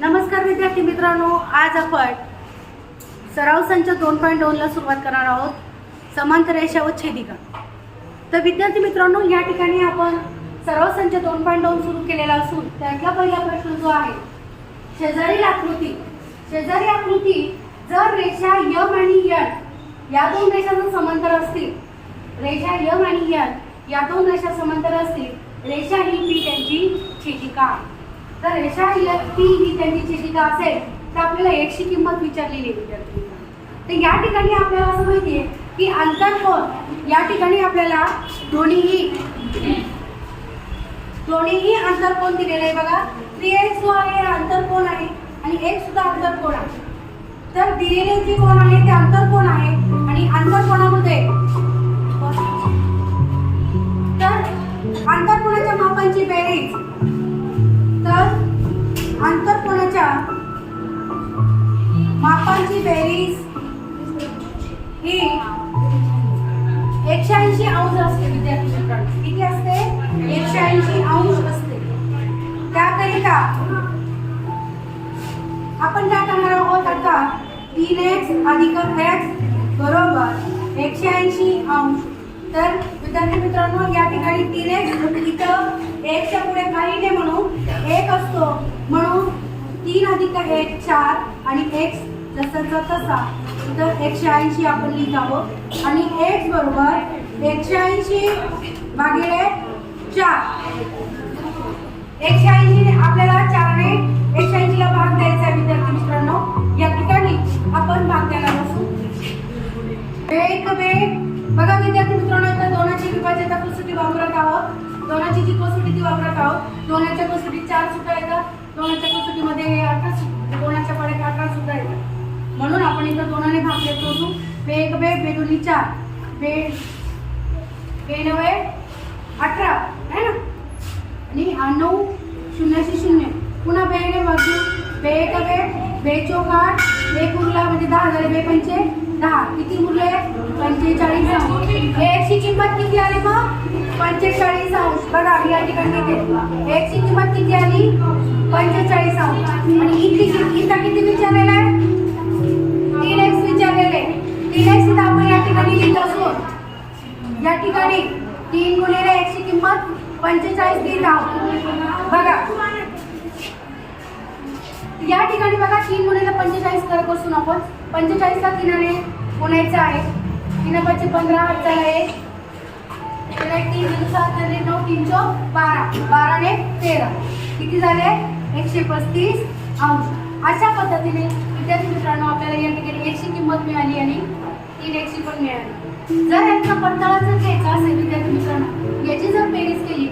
नमस्कार विद्यार्थी मित्रांनो आज आपण सराव संच दोन पॉईंट दोनला सुरुवात करणार आहोत. समांतर रेषा व छेदिका तर विद्यार्थी मित्रांनो या ठिकाणी आपण सराव संच दोन पॉईंट दोन सुरू केलेला असून त्यातला पहिला प्रश्न जो आहे शेजारील आकृती शेजारी आकृती जर रेषा यम आणि यन या दोन रेषा समांतर असतील रेषा यम आणि यन या दोन रेषा समांतर असतील रेषा ही पी त्यांची छेदिका आहे रेषा पी ही त्यांची छेदिका असेल तर आपल्याला एकशी किंमत विचारलेली विद्यार्थी तर या ठिकाणी आपल्याला असं माहिती आहे की अंतरकोन या ठिकाणी आपल्याला दोन्हीही दोन्हीही अंतरकोन दिलेले आहे बघा? थ्री एक्स जो आहे हा अंतरकोन आहे? आणि एक सुद्धा अंतरकोन आहे? तर दिलेले जे कोण आहे ते अंतरकोन आहे? आणि अंतरकोणामध्ये तीन एक्स अधिक एक्स बरोबर एकशे ऐंशी अंश. तर विद्यार्थी मित्रांनो या ठिकाणी तीन एक्स इथं एकच्या पुढे काही नाही म्हणून एक असतो. म्हणून तीन अधिक एक चार आणि एक्स जसाचा तसा तर एकशे ऐंशी आपण लिहित आहोत आणि एक्स बरोबर एकशे ऐंशी भागिले चार. एकशे ऐंशी आपल्याला चारने एक बे बघा विद्यार्थी मित्रांनो इथं दोनाची विभाज्यता कसोटी वापरत आहोत. दोनाची जी कसोटी ती वापरत आहोत. दोनाच्या कसोटीत चार सुद्धा येतात. दोनाच्या कसोटीमध्ये हे अठरा सु- दोनाच्या पडे अठरा सुद्धा येतात. म्हणून आपण इथं दोनाने भाग देत होतो बे एक बे बे चार. बे बे नव्हे अठरा. आहे ना? आणि आ- नऊ शून्याशी शून्य. पुन्हा बेने बाजू बे एक बे बे चौक आठ एक उरला म्हणजे दहा झाले बे पंचे. दहा. किती उरले पंचेचाळीस अंश एकची किंमत किती आली मग? पंचेचाळीस अंश बघा या ठिकाणी किती एकची किंमत किती आली? पंचेचाळीस अंश आणि इथली किती इथं किती विचारलेलं आहे? तीन एक्स विचारलेले. तीन एक्स इथं आपण या ठिकाणी लिहित असून या ठिकाणी तीन गुणिले एकची किंमत पंचेचाळीस लिहित आहोत. बघा. या ठिकाणी बघा तीन मुलीला पंचेचाळीस करत बसून आपण. पंचेचाळीसला तीनाने गुणायचं आहे. तीन पाचशे पंधरा हात झाला एक तीन तीन झाले नऊ तीन चो बारा. बाराने तेरा. किती झाले? एकशे पस्तीस अंश. अशा पद्धतीने विद्यार्थी मित्रांनो आपल्याला या ठिकाणी एकशे किंमत मिळाली आणि तीन एकशे पण मिळाली. जर यांचा पडताळा जर घ्यायचा असेल विद्यार्थी मित्रांनो याची जर बेरीज केली